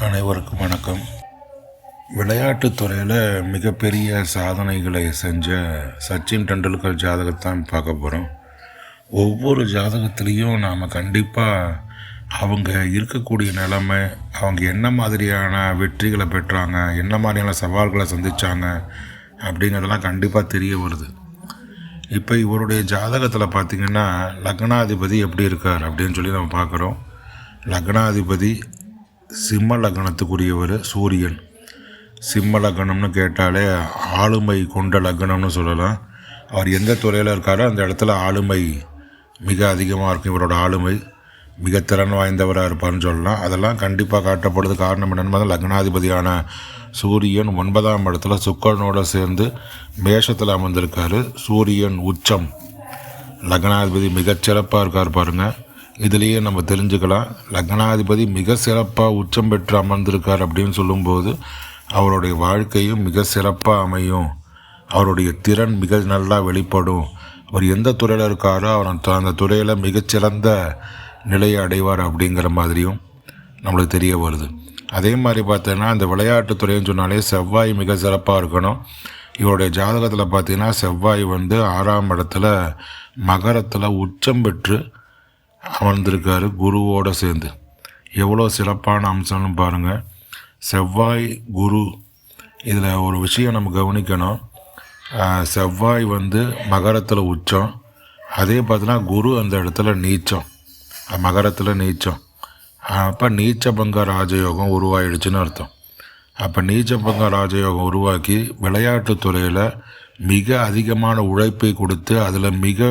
அனைவருக்கும் வணக்கம். விளையாட்டுத் துறையில் மிகப்பெரிய சாதனைகளை செஞ்ச சச்சின் டெண்டுல்கர் ஜாதகத்தான் பார்க்க போகிறோம் ஒவ்வொரு ஜாதகத்துலேயும் நாம் கண்டிப்பாக அவங்க இருக்கக்கூடிய நிலைமை அவங்க என்ன மாதிரியான வெற்றிகளை பெற்றாங்க என்ன மாதிரியான சவால்களை சந்தித்தாங்க அப்படிங்கிறதெல்லாம் கண்டிப்பாக தெரிய வருது. இப்போ இவருடைய ஜாதகத்தில் பார்த்தீங்கன்னா லக்னாதிபதி எப்படி இருக்கார் அப்படின்னு சொல்லி நம்ம பார்க்குறோம். லக்னாதிபதி சிம்ம லக்னத்துக்குரியவர் சூரியன். சிம்ம லக்னம்னு கேட்டாலே ஆளுமை கொண்ட லக்னம்னு சொல்லலாம். அவர் எந்த துறையில் இருக்காரோ அந்த இடத்துல ஆளுமை மிக அதிகமாக இருக்கும். இவரோட ஆளுமை மிக திறன் வாய்ந்தவராக இருப்பார்னு சொல்லலாம். அதெல்லாம் கண்டிப்பாக காட்டப்படுது காரணம் என்னென்னு லக்னாதிபதியான சூரியன் ஒன்பதாம் இடத்துல சுக்கரனோட சேர்ந்து மேஷத்தில் அமர்ந்திருக்காரு. சூரியன் உச்சம். லக்னாதிபதி மிகச்சிறப்பாக இருக்கார் பாருங்க. இதுலேயே நம்ம தெரிஞ்சுக்கலாம். லக்னாதிபதி மிக சிறப்பாக உச்சம் பெற்று அமர்ந்திருக்கார் அப்படின்னு சொல்லும்போது அவருடைய வாழ்க்கையும் மிக சிறப்பாக அமையும். அவருடைய திறன் மிக நல்லா வெளிப்படும். அவர் எந்த துறையில் இருக்காரோ அவர் அந்த- அந்த துறையில் மிகச்சிறந்த நிலையை அடைவார் அப்படிங்கிற மாதிரியும் நம்மளுக்கு தெரிய வருது. அதே மாதிரி பார்த்தீங்கன்னா இந்த விளையாட்டு துறைன்னு சொன்னாலே செவ்வாய் மிக சிறப்பாக இருக்கணும். இவருடைய ஜாதகத்தில் பார்த்தீங்கன்னா செவ்வாய் வந்து ஆறாம் இடத்துல மகரத்தில் உச்சம் பெற்று அமர்ந்திருக்காரு குருவோட சேர்ந்து. எவ்வளோ சிறப்பான அம்சம்னு பாருங்கள் செவ்வாய் குரு இதில் ஒரு விஷயம் நம்ம கவனிக்கணும். செவ்வாய் வந்து மகரத்தில் உச்சம். அதே பார்த்தீங்கன்னா குரு அந்த இடத்துல நீச்சம். மகரத்தில் நீச்சம். அப்போ நீச்சபங்க ராஜயோகம் உருவாயிடுச்சுன்னு அர்த்தம். அப்போ நீச்சபங்க ராஜயோகம் உருவாக்கி விளையாட்டு துறையில் மிக அதிகமான உழைப்பை கொடுத்து அதில் மிக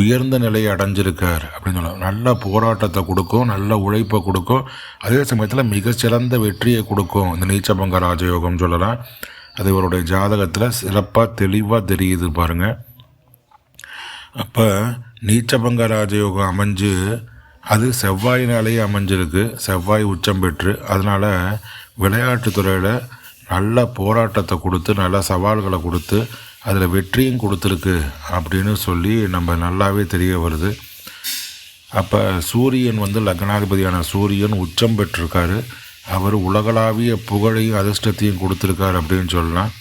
உயர்ந்த நிலையை அடைஞ்சிருக்கார் அப்படின்னு சொல்லலாம். நல்ல போராட்டத்தை கொடுக்கும் நல்ல உழைப்பை கொடுக்கும். அதே சமயத்தில் மிகச்சிறந்த வெற்றியை கொடுக்கும். இந்த நீச்சபங்க ராஜயோகம் சொல்லலாம். அது இவருடைய ஜாதகத்தில் சிறப்பாக தெளிவாக தெரியுது பாருங்கள் அப்போ நீச்சபங்க ராஜயோகம் அமைஞ்சு அது செவ்வாயினாலேயே அமைஞ்சிருக்கு. செவ்வாய் உச்சம் பெற்று அதனால் விளையாட்டுத்துறையில் நல்ல போராட்டத்தை கொடுத்து நல்ல சவால்களை கொடுத்து அதில் வெற்றியும் கொடுத்துருக்கு அப்படின்னு சொல்லி நம்ம நல்லாவே தெரிய வருது. அப்போ சூரியன் வந்து லக்னாதிபதியான சூரியன் உச்சம் பெற்றிருக்காரு. அவர் உலகளாவிய புகழையும் அதிர்ஷ்டத்தையும் கொடுத்துருக்காரு அப்படின்னு சொல்லலாம்.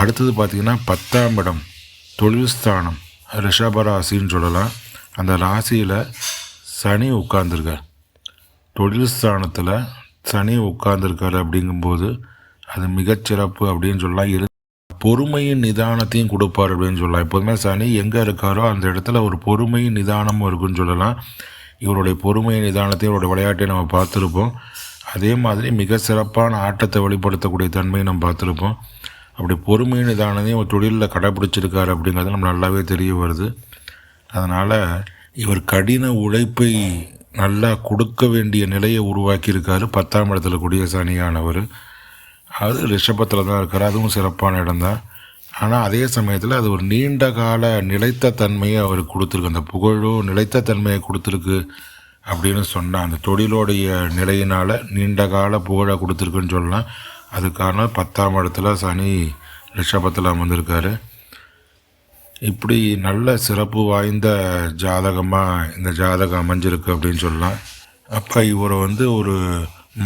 அடுத்தது பார்த்திங்கன்னா பத்தாம் இடம் தொழில் ஸ்தானம் ரிஷப ராசின்னு சொல்லலாம். அந்த ராசியில் சனி உட்கார்ந்துருக்கார். தொழில் ஸ்தானத்தில் சனி உட்கார்ந்துருக்காரு அப்படிங்கும்போது அது மிகச்சிறப்பு அப்படின்னு சொல்லலாம். பொறுமையும் பொறுமையின் நிதானத்தையும் கொடுப்பார் அப்படின்னு சொல்லலாம். எப்போதுமே சனி எங்கே இருக்காரோ அந்த இடத்துல ஒரு பொறுமையின் நிதானமும் இருக்குன்னு சொல்லலாம். இவருடைய பொறுமையை நிதானத்தையும் இவருடைய விளையாட்டை நம்ம பார்த்துருப்போம். அதே மாதிரி மிக சிறப்பான ஆட்டத்தை வெளிப்படுத்தக்கூடிய தன்மையை நம்ம பார்த்துருப்போம். அப்படி பொறுமை நிதானத்தையும் ஒரு தொழிலில் கடைப்பிடிச்சிருக்காரு அப்படிங்கிறது நம்ம நல்லாவே தெரிய வருது. அதனால் இவர் கடின உழைப்பை நல்லா கொடுக்க வேண்டிய நிலையை உருவாக்கியிருக்காரு. பத்தாம் இடத்துல கூடிய சனியானவர். அது ரிஷபத்தில் தான் இருக்கார் அதுவும் சிறப்பான இடம்தான். ஆனால் அதே சமயத்தில் அது ஒரு நீண்ட கால நிலைத்த தன்மையை அவர் கொடுத்துருக்கு. அந்த புகழும் நிலைத்த தன்மையை கொடுத்துருக்கு அப்படின்னு சொன்னால் அந்த தொழிலோடைய நிலையினால் நீண்ட கால புகழை கொடுத்துருக்குன்னு சொல்லலாம் அதுக்கான பத்தாம் இடத்துல சனி ரிஷபத்தில் அமர்ந்திருக்காரு. இப்படி நல்ல சிறப்பு வாய்ந்த ஜாதகமாக இந்த ஜாதகம் அமைஞ்சிருக்கு அப்படின்னு சொல்லலாம் அப்போ இவரை வந்து ஒரு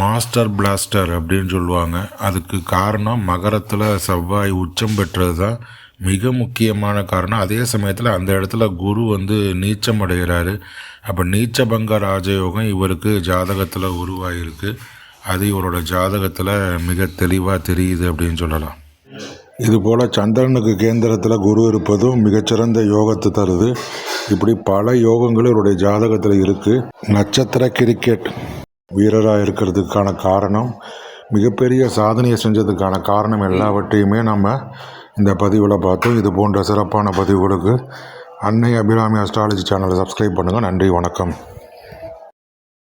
மாஸ்டர் பிளாஸ்டர் அப்படின்னு சொல்லுவாங்க. அதுக்கு காரணம் மகரத்தில் செவ்வாய் உச்சம் பெற்றது தான் மிக முக்கியமான காரணம். அதே சமயத்தில் அந்த இடத்துல குரு வந்து நீச்சம் அடைகிறாரு. அப்போ நீச்சபங்க ராஜயோகம் இவருக்கு ஜாதகத்தில் உருவாகிருக்கு அது இவரோட ஜாதகத்தில் மிக தெளிவாக தெரியுது அப்படின்னு சொல்லலாம். இதுபோல் சந்திரனுக்கு கேந்திரத்தில் குரு இருப்பதும் மிகச்சிறந்த யோகத்தை தருது. இப்படி பல யோகங்கள் இவருடைய ஜாதகத்தில் இருக்குது நட்சத்திர கிரிக்கெட். வீரராக இருக்கிறதுக்கான காரணம் மிகப்பெரிய சாதனையை செஞ்சதுக்கான காரணம் எல்லாவற்றையுமே நம்ம இந்த பதிவில் பார்த்தோம். இது போன்ற சிறப்பான பதிவுகளுக்கு அன்னை அபிராமி அஸ்ட்ராலஜி சேனலை சப்ஸ்கிரைப் பண்ணுங்கள் நன்றி வணக்கம்.